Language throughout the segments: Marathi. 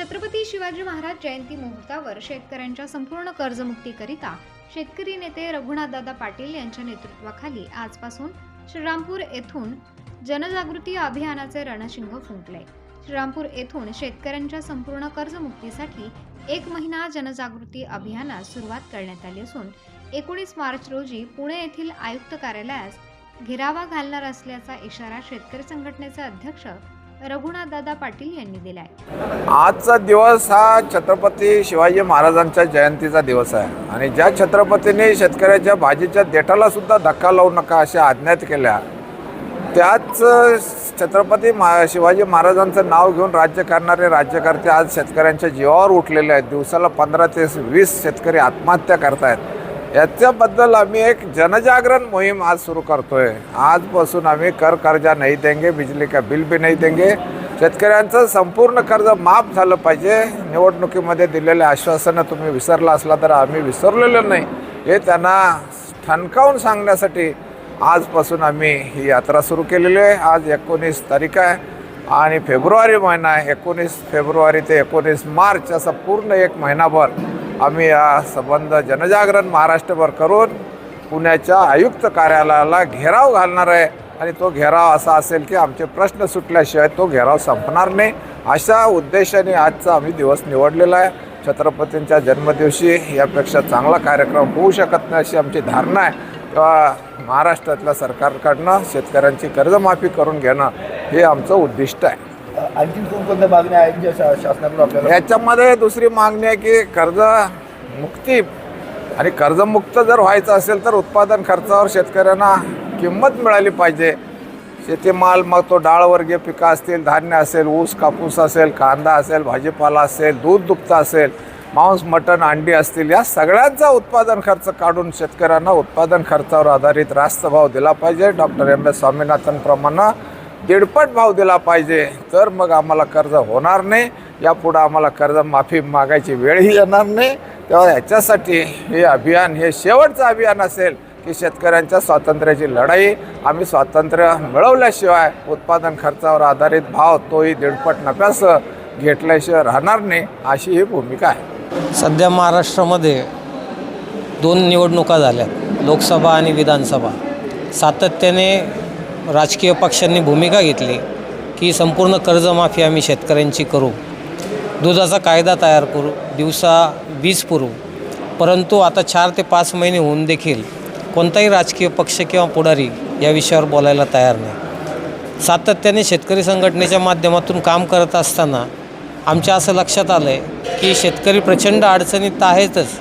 छत्रपती शिवाजी महाराज जयंती मुहूर्तावर शेतकऱ्यांच्या संपूर्ण कर्जमुक्तीकरिता शेतकरी नेते रघुनाथदादा पाटील यांच्या नेतृत्वाखाली आजपासून श्रीरामपूर येथून जनजागृती अभियानाचे रणशिंग फुंकले. श्रीरामपूर येथून शेतकऱ्यांच्या संपूर्ण कर्जमुक्तीसाठी एक महिना जनजागृती अभियानास सुरुवात करण्यात आली असून एकोणीस मार्च रोजी पुणे येथील आयुक्त कार्यालयास घेरावा घालणार असल्याचा इशारा शेतकरी संघटनेचे अध्यक्ष रघुनाथदादा पाटील यांनी दिलाय. आजचा दिवस हा छत्रपती शिवाजी महाराजांच्या जयंतीचा दिवस आहे. आणि ज्या छत्रपतीने शेतकऱ्याच्या भाजीच्या देठाला सुद्धा धक्का लावू नका अशा आज्ञात केल्या. त्याच छत्रपती मा शिवाजी महाराजांचं नाव घेऊन राज्य करणारे राज्यकर्ते आज शेतकऱ्यांच्या जीवावर उठलेले आहेत. दिवसाला पंधरा ते वीस शेतकरी आत्महत्या करतायत. याच्याबद्दल आम्ही एक जनजागरण मोहीम आज सुरू करतोय. आजपासून आम्ही कर कर्जा नाही देंगे बिजली का बिल भी नाही देंगे. शेतकऱ्यांचं संपूर्ण कर्ज माफ झालं पाहिजे. निवडणुकीमध्ये दिलेले आश्वासनं तुम्ही विसरला असला तर आम्ही विसरलेलं नाही. हे त्यांना ठणकावून सांगण्यासाठी आजपासून आम्ही ही यात्रा सुरू केलेली आहे. आज एकोणीस तारीख आहे आणि फेब्रुवारी महिना आहे. एकोणीस फेब्रुवारी ते एकोणीस मार्च असा पूर्ण एक महिनाभर आम्ही या संबंध जनजागरण महाराष्ट्रभर करून पुण्याच्या आयुक्त कार्यालयाला घेराव घालणार आहे. आणि तो घेराव असा असेल की आमचे प्रश्न सुटल्याशिवाय तो घेराव संपणार नाही. अशा उद्देशाने आजचा आम्ही दिवस निवडलेला आहे. छत्रपतींच्या जन्मदिवशी यापेक्षा चांगला कार्यक्रम होऊ शकत नाही अशी आमची धारणा आहे. तेव्हा महाराष्ट्रातल्या सरकारकडनं शेतकऱ्यांची कर्जमाफी करून घेणं हे आमचं उद्दिष्ट आहे. आणखी कोणकोणत्या मागण्या आहेत ज्या शा- शासनाकडून आपल्याला याच्यामध्ये दुसरी मागणी आहे की कर्ज मुक्ती आणि कर्जमुक्त जर व्हायचं असेल तर उत्पादन खर्चावर शेतकऱ्यांना किंमत मिळाली पाहिजे. शेतीमाल मग तो डाळवर्गीय पिकं असतील धान्य असेल ऊस कापूस असेल कांदा असेल भाजीपाला असेल दूध दुभता असेल मांस मटण अंडी असतील या सगळ्यांचा उत्पादन खर्च काढून शेतकऱ्यांना उत्पादन खर्चावर आधारित रास्त भाव दिला पाहिजे. डॉक्टर एम एस स्वामीनाथनप्रमाणे दीडपट भाव दिला पाहिजे. तर मग आम्हाला कर्ज होणार नाही. यापुढं आम्हाला कर्ज माफी मागायची वेळही येणार नाही. तेव्हा ह्याच्यासाठी हे अभियान हे शेवटचं अभियान असेल की शेतकऱ्यांच्या स्वातंत्र्याची लढाई. आम्ही स्वातंत्र्य मिळवल्याशिवाय उत्पादन खर्चावर आधारित भाव तोही दीडपट नफ्यासह घेतल्याशिवाय राहणार नाही अशी ही भूमिका आहे. सध्या महाराष्ट्रामध्ये दोन निवडणुका झाल्या लोकसभा आणि विधानसभा. सातत्याने राजकीय पक्षांनी भूमिका घेतली की संपूर्ण कर्जमाफी आम्ही शेतकऱ्यांची करू. दुधाचा कायदा तयार करू. दिवसा वीज पुरवू. परंतु आता चार ते पाच महिने होऊन देखील कोणताही राजकीय पक्ष किंवा पुढारी या विषयावर बोलायला तयार नाही. सातत्याने शेतकरी संघटनेच्या माध्यमातून काम करत असताना आमच्या असं लक्षात आलं आहे की शेतकरी प्रचंड अडचणीत तर आहेतच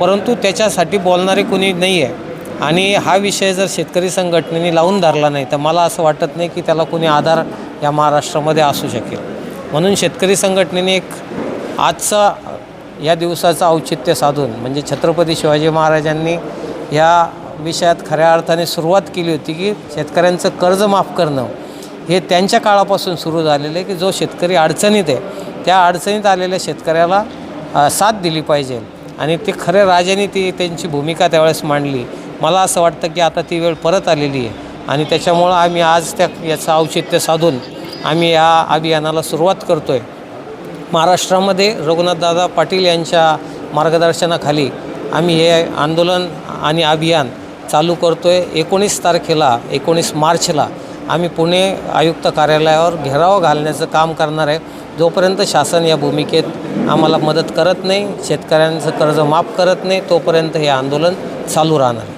परंतु त्याच्यासाठी बोलणारे कोणी नाही आहे आणि हा विषय जर शेतकरी संघटनेने लावून धरला नाही तर मला असं वाटत नाही की त्याला कोणी आधार या महाराष्ट्रामध्ये असू शकेल. म्हणून शेतकरी संघटनेने एक आजचा या दिवसाचं औचित्य साधून म्हणजे छत्रपती शिवाजी महाराजांनी या विषयात खऱ्या अर्थाने सुरुवात केली होती की शेतकऱ्यांचं कर्ज माफ करणं हे त्यांच्या काळापासून सुरू झालेलं आहे की जो शेतकरी अडचणीत आहे त्या अडचणीत आलेल्या शेतकऱ्याला साथ दिली पाहिजे. आणि ते खरे राजाने ती त्यांची भूमिका त्यावेळेस मांडली. मला असं वाटतं की आता ती वेळ परत आलेली आहे. आणि त्याच्यामुळं आम्ही आज त्या याचं औचित्य साधून आम्ही या अभियानाला सुरुवात करतो आहे महाराष्ट्रामध्ये रघुनाथदादा पाटील यांच्या मार्गदर्शनाखाली आम्ही हे आंदोलन आणि अभियान चालू करतो आहे एकोणीस तारखेला एकोणीस मार्चला आम्ही पुणे आयुक्त कार्यालयावर घेराव घालण्याचं काम करणार आहे. जोपर्यंत शासन या भूमिकेत आम्हाला मदत करत नाही शेतकऱ्यांचं कर्ज माफ करत नाही तोपर्यंत हे आंदोलन चालू राहणार आहे.